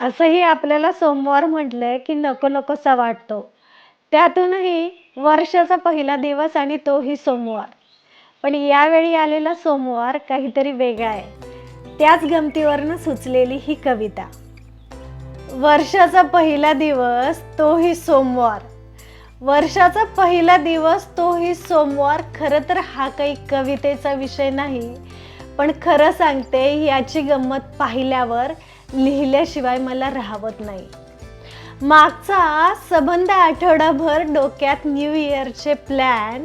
असंही आपल्याला सोमवार म्हटलंय की नको नकोसा वाटतो. त्यातूनही वर्षाचा पहिला दिवस आणि तोही सोमवार. पण यावेळी आलेला सोमवार काहीतरी वेगळा आहे. त्याच गमतीवरनं सुचलेली ही कविता. वर्षाचा पहिला दिवस तोही सोमवार. वर्षाचा पहिला दिवस तोही सोमवार. खरं तर हा काही कवितेचा विषय नाही. पण खरं सांगते याची गंमत पाहिल्यावर लिहिल्याशिवाय मला राहवत नाही. मागचा सबंध आठवडाभर डोक्यात न्यू इयरचे प्लॅन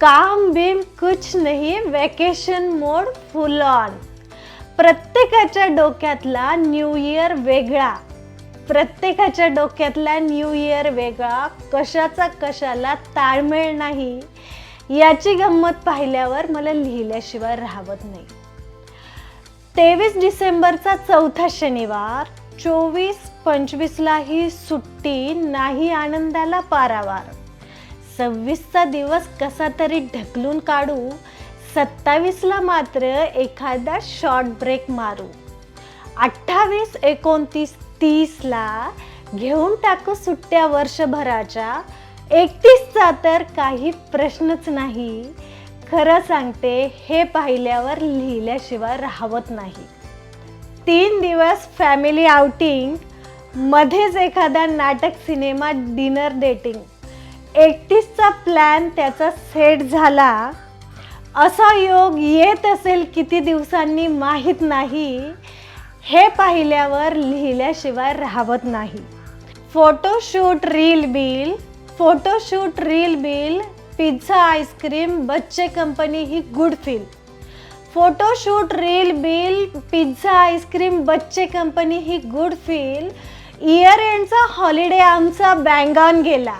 काम बिम कुछ नाही वेकेशन मोड फुल ऑन प्रत्येकाच्या डोक्यातला न्यू इयर वेगळा. प्रत्येकाच्या डोक्यातला न्यू इयर वेगळा कशाचा कशाला ताळमेळ नाही. याची गंमत पाहिल्यावर मला लिहिल्याशिवाय राहत नाही. तेवीस डिसेंबरचा चौथा शनिवार चोवीस पंचवीसला ही सुट्टी नाही आनंदाला पारावार. सव्वीसचा दिवस कसा तरी ढकलून काढू सत्तावीसला मात्र एखादा शॉर्ट ब्रेक मारू. अठ्ठावीस एकोणतीस तीसला घेऊन टाकू सुट्ट्या वर्षभराच्या एकतीसचा तर काही प्रश्नच नाही. खरं सांगते हे पाहिल्यावर लिहिल्याशिवाय राहवत नाही. तीन दिवस फॅमिली आउटिंग मध्येच एखादा नाटक सिनेमा डिनर डेटिंग एकतीसचा प्लॅन त्याचा सेट झाला. असा योग येत असेल किती दिवसांनी माहीत नाही. हे पाहिल्यावर लिहिल्याशिवाय राहवत नाही. Photoshoot reel bill photoshoot reel bill pizza ice cream बच्चे कंपनी ही good feel. Photoshoot reel bill pizza ice cream बच्चे कंपनी ही गुड फील. इयर एंडचा हॉलिडे आमचा बँग ऑन गेला.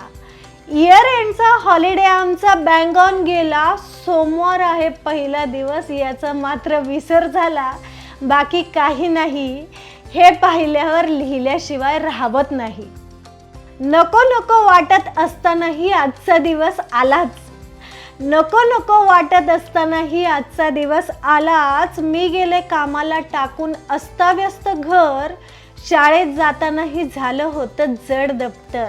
इयर एंडचा हॉलिडे आमचा बँग ऑन गेला. सोमवार आहे पहिला दिवस याचा मात्र विसर झाला. बाकी काही नाही. हे पाहिल्यावर लिहिल्याशिवाय राहवत नाही. नको नको वाटत असतानाही आजचा दिवस आलाच. नको नको वाटत असतानाही आजचा दिवस आलाच. मी गेले कामाला टाकून अस्ताव्यस्त घर. शाळेत जातानाही झालं होतं जड दप्तर.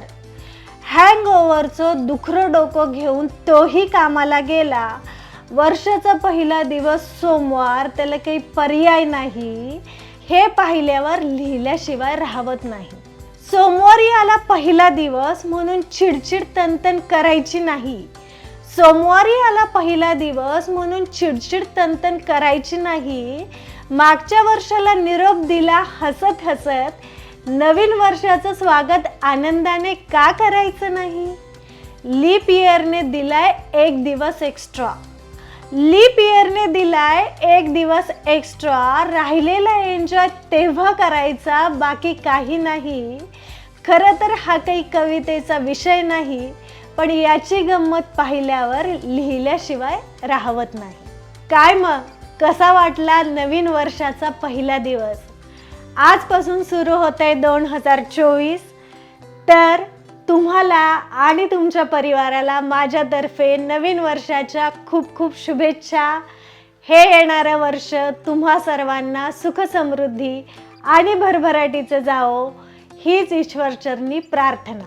हँग ओव्हरचं दुखरं डोकं घेऊन तोही कामाला गेला. वर्षाचा पहिला दिवस सोमवार त्याला काही पर्याय नाही. हे पाहिल्यावर लिहिल्याशिवाय राहत नाही. सोमवारी आला पहिला दिवस म्हणून चिडचिड तनतन करायची नाही. सोमवारी आला पहिला दिवस म्हणून चिडचिड तनतन करायची नाही. मागच्या वर्षाला निरोप दिला हसत हसत. नवीन वर्षाचं स्वागत आनंदाने का करायचं नाही? लीप इयरने दिलाय एक दिवस एक्स्ट्रा. लीप इयरने दिलाय एक दिवस एक्स्ट्रा राहिलेला एन्जॉय तेव्हा करायचा बाकी काही नाही. खरं तर हा काही कवितेचा विषय नाही पण याची गंमत पाहिल्यावर लिहिल्याशिवाय राहवत नाही. काय मग? कसा वाटला नवीन वर्षाचा पहिला दिवस? आजपासून सुरू होत आहे दोन हजार चोवीस. तर तुम्हाला आणि तुमच्या परिवाराला माझ्यातर्फे नवीन वर्षाच्या खूप खूप शुभेच्छा. हे येणारं वर्ष तुम्हा सर्वांना सुख समृद्धी आणि भरभराटीचं जावो. हीच ईश्वरचरणी प्रार्थना.